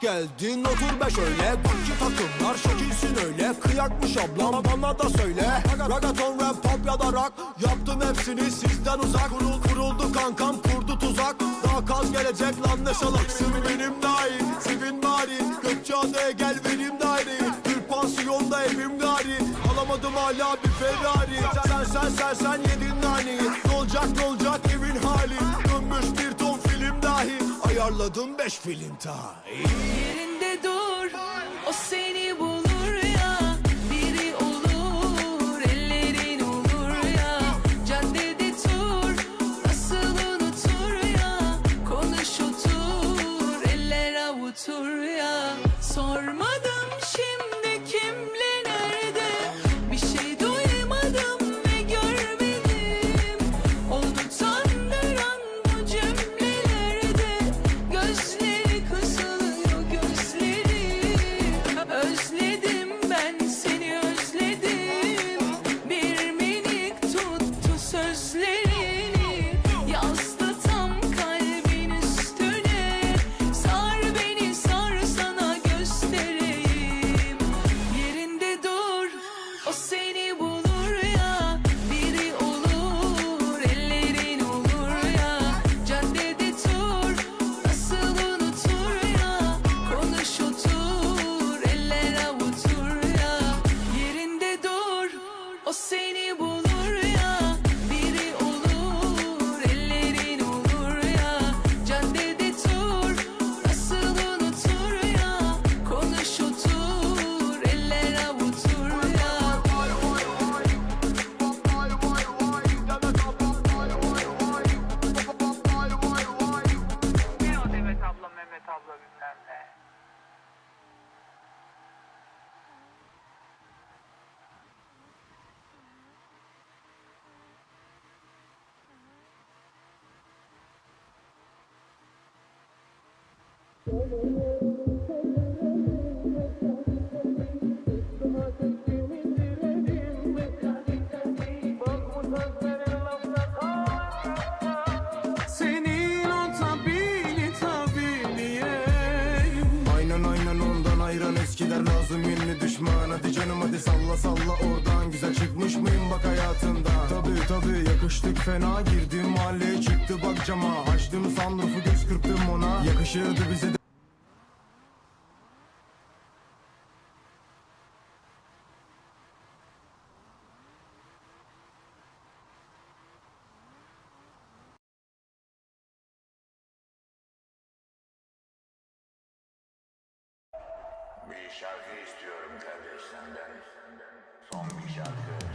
geldin otur be şöyle. Gucci takımlar şekilsin öyle. Kıyakmış ablam bana da söyle. Ragaton rap pop ya da rock. Yaptım hepsini sizden uzak. Kurul, Kuruldu kankam kurdu tuzak. Daha kaz gelecek lan ne salaksın benim dahil Sevin bari Gökçeada'ya gel benim daire Bir pansiyonda evim gari. Alamadım hala bir Ferrari. Sen sen sen sen yedin nani Ne olacak ne olacak evin hali dahi Ayarladım beş film tahi Yerinde dur O seni bulur ya. Biri olur Ellerin olur ya. Caddede tur Nasıl unutur ya. Konuş otur Eller avutur ya. Sormadım o eskiler lazım yeni düşman Hadi canım hadi salla oradan Güzel çıkmış mıyım bak hayatından Tabi tabi yakıştık fena girdim mahalleye çıktı bak cama. Açtım sunroofu göz kırptım ona. Yakışırdı bize de Bir şarkı istiyorum kardeş senden. Son bir şarkı.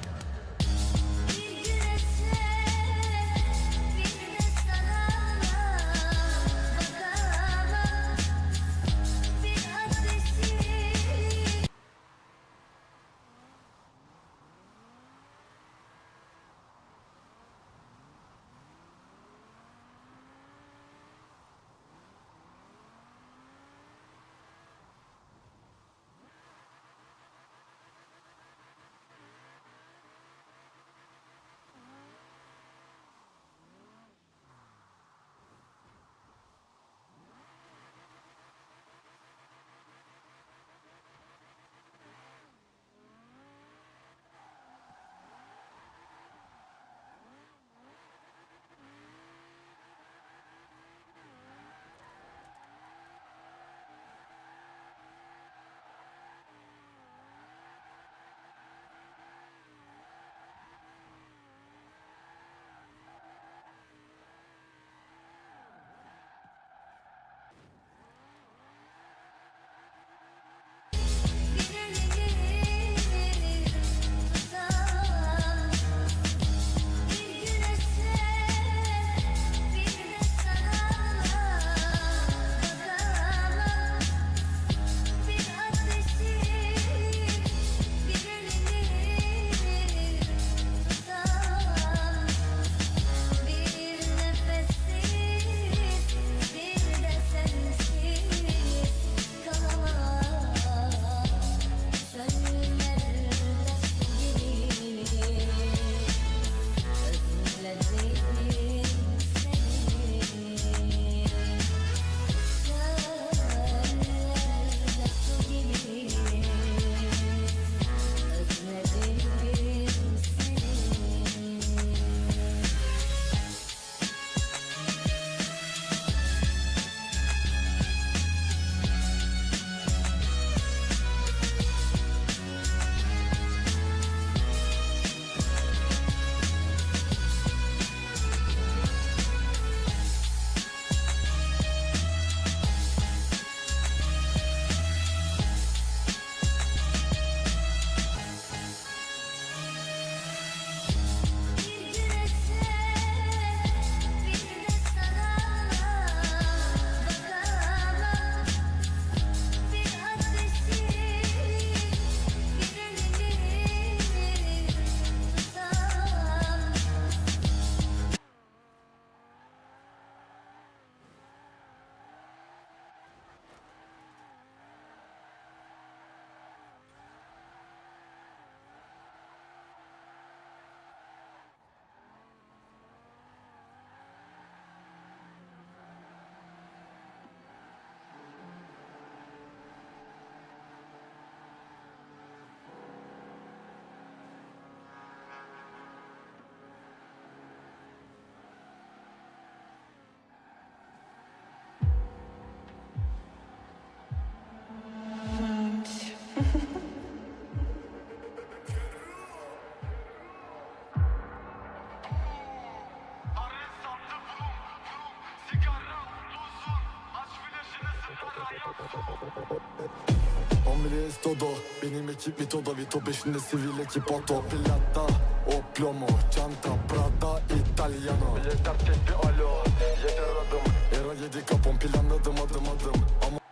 Omriles todo Benim ekip Vito'da Vito peşinde sivil ekip Otto. Pilatta O plomo Çanta Prada Italiano. Yeter tek bir alo Yeter adım. Era yedi kapon planladım adım adım